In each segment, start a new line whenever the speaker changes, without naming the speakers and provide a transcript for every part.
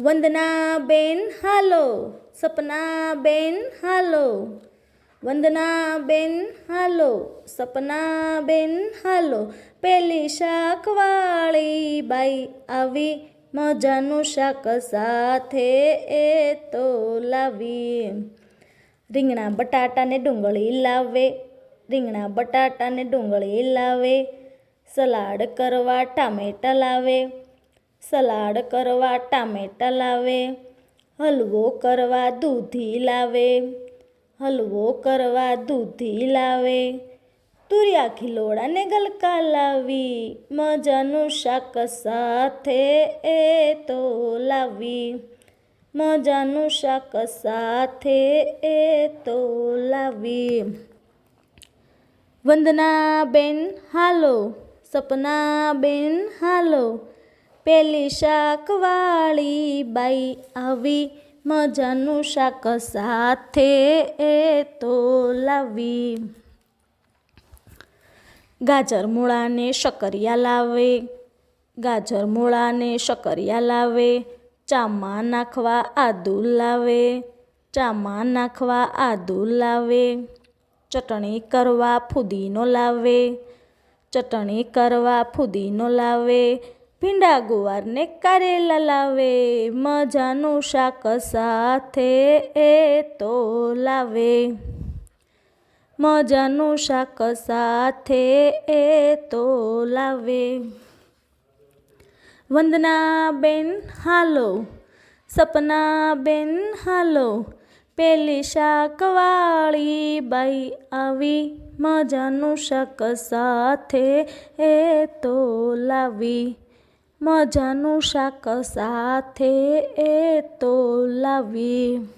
વંદના બેન હાલો. સપના બેન હાલો. વંદના બેન હાલો. સપના બેન હાલો. પેલી શાકવાળી બાઈ આવી. મજાનું શાક સાથે એ તો લાવી. રીંગણા બટાટાને ડુંગળી લાવે. રીંગણા બટાટાને ડુંગળી લાવે. સલાડ કરવા ટામેટા લાવે. સલાડ કરવા ટામેટા લાવે, હલવો કરવા દૂધી લાવે, હલવો કરવા દૂધી લાવે, તુરિયા ખીલોડાને ગલકા લાવી, મજાનું શાક સાથે એ તો લાવી, મજાનું શાક સાથે એ તો લાવી. વંદના બેન હાલો સપના બેન હાલો પેલી શાકવાળી બાઈ આવી મજાનું શાક સાથે એ તો લાવી. ગાજર મૂળાને શકરિયા લાવે. ગાજર મૂળાને શકરિયા લાવે. ચામાં નાખવા આદુ લાવે. ચામાં નાખવા આદુ લાવે. ચટણી કરવા ફુદીનો લાવે. ચટણી કરવા ફુદીનો લાવે. ભીંડા ગુવારને કારેલા લાવે, મજાનું શાક સાથે એ તો લાવે. મજાનું શાક સાથે એ તો લાવે. વંદના બેન હાલો. સપના બેન હાલો. પેલી શાકવાળી બાઈ આવી, મજાનું શાક સાથે એ તો લાવી. મજાનું શાક સાથે એ તો લાવી.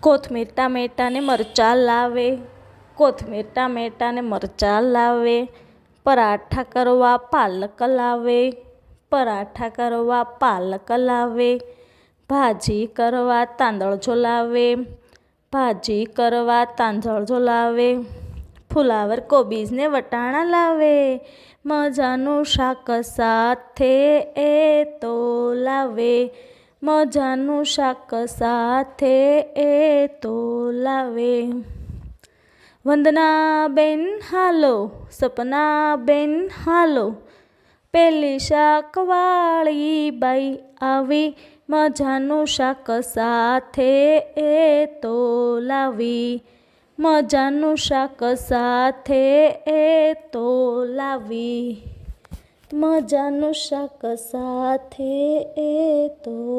કોથમીર ટામેટાને મરચાં લાવે. કોથમીર ટામેટાને મરચાં લાવે. પરાઠા કરવા પાલક લાવે. પરાઠા કરવા પાલક લાવે. ભાજી કરવા તાંદળ ઝોલાવે ભાજી કરવા તાંદળ લાવે. ફુલાવર કોબીજને વટાણા લાવે. મજાનું શાક સાથે એ તો લાવે. મજાનું શાક સાથે એ તો લાવે. વંદના બેન, હાલો. સપના બેન, હાલો. પેલી શાકવાળી બાઈ આવી. મજાનું શાક સાથે એ તો લાવી. મજાનું શાક સાથે એ તો લાવી. મજાનું શાક સાથે એ તો